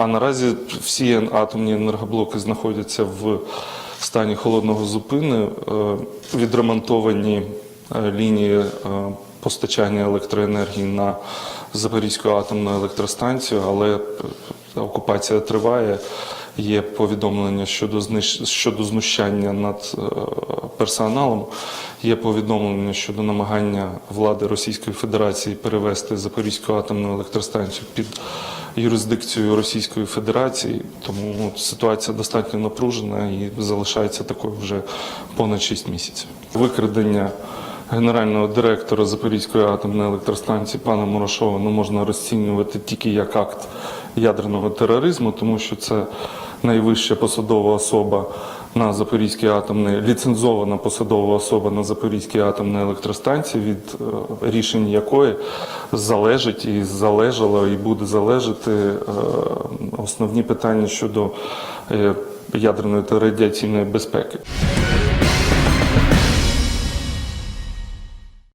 А наразі всі атомні енергоблоки знаходяться в стані холодного зупини, е, відремонтовані е, лінії е, постачання електроенергії на Запорізьку атомну електростанцію, але окупація триває. Є повідомлення щодо знищ... щодо знущання над персоналом. Є повідомлення щодо намагання влади Російської Федерації перевести Запорізьку атомну електростанцію під юрисдикцію Російської Федерації. Тому ну, ситуація достатньо напружена і залишається такою вже понад 6 місяців. Викрадення генерального директора Запорізької атомної електростанції пана Мурашова не можна розцінювати тільки як акт ядерного тероризму, тому що це найвища посадова особа на Запорізькій атомній, ліцензована посадова особа на Запорізькій атомній електростанції, від е, рішень якої залежить і залежало, і буде залежати е, основні питання щодо е, ядерної та радіаційної безпеки.